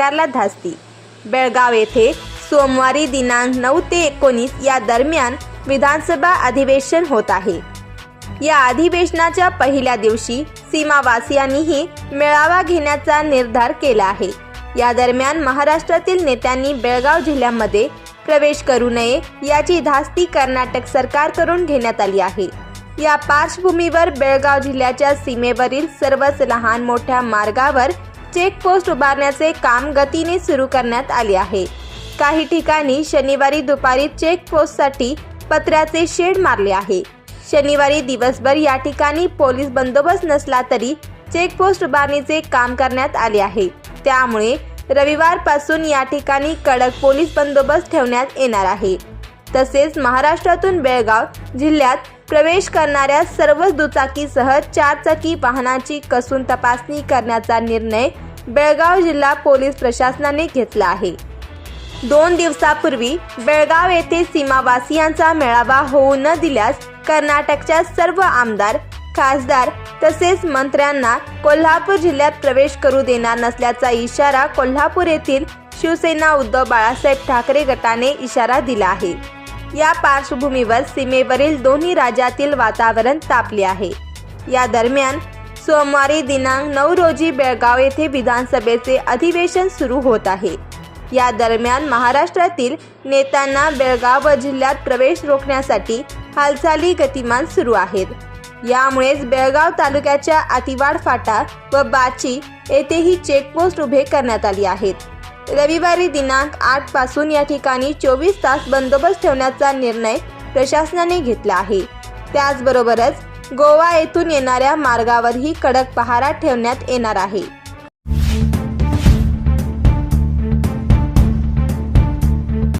सरकारला धास्ती. बेळगाव येथे सोमवारी दिनांक नऊ ते एकोणीस या दरम्यान विधानसभा अधिवेशन होत आहे. या अधिवेशनाच्या पहिल्या दिवशी सीमावासियांनीही मेळावा घेण्याचा निर्धार केला आहे. या दरम्यान महाराष्ट्रातील नेत्यांनी बेळगाव जिल्ह्यामध्ये प्रवेश करू नये याची धास्ती कर्नाटक सरकारकडून घेण्यात आली आहे. या पार्श्वभूमीवर बेळगाव जिल्ह्याच्या सीमेवरील सर्वच लहान मोठ्या मार्गावर चेकपोस्ट उभारण्याचे काम गतीने सुरू करण्यात आले आहे. काही ठिकाणी शनिवारी दुपारी चेकपोस्टसाठी पत्र्याचे शेड मारले आहे. शनिवारी दिवसभर या ठिकाणी पोलीस बंदोबस्त नसला तरी चेकपोस्ट उभारणीचे काम करण्यात आले आहे. त्यामुळे रविवारपासून या ठिकाणी कडक पोलीस बंदोबस्त ठेवण्यात येणार आहे. तसेच महाराष्ट्रातून बेळगाव जिल्ह्यात प्रवेश करणाऱ्या सर्वच दुचाकीसह चारचाकी वाहनाची कसून तपासणी करण्याचा निर्णय बेळगाव जिल्हा पोलीस प्रशासनाने घेतला आहे. दोन दिवसापूर्वी बेळगाव येथे सीमावासियांचा मेळावा होऊ न दिल्यास कर्नाटकच्या सर्व आमदार खासदार तसेच मंत्र्यांना कोल्हापूर जिल्ह्यात प्रवेश करू देणार नसल्याचा इशारा कोल्हापूर येथील शिवसेना उद्धव बाळासाहेब ठाकरे गटाने इशारा दिला आहे. या पार्श्वभूमीवर सीमेवरील दोन्ही राज्यातील वातावरण तापले आहे. या दरम्यान सोमवारी दिनांक नऊ रोजी बेळगाव येथे विधानसभेचे अधिवेशन सुरू होत आहे. या दरम्यान महाराष्ट्रातील नेत्यांना बेळगाव व जिल्ह्यात प्रवेश रोखण्यासाठी हालचाली गतिमान सुरू आहेत. यामुळेच बेळगाव तालुक्याच्या अतिवाड फाटा व बाची येथेही चेकपोस्ट उभे करण्यात आली आहेत. रविवारी दिनांक आठपासून या ठिकाणी चोवीस तास बंदोबस्त ठेवण्याचा निर्णय प्रशासनाने घेतला आहे. त्याचबरोबरच गोवा येथून येणाऱ्या मार्गावरही कडक पहारा ठेवण्यात येणार आहे.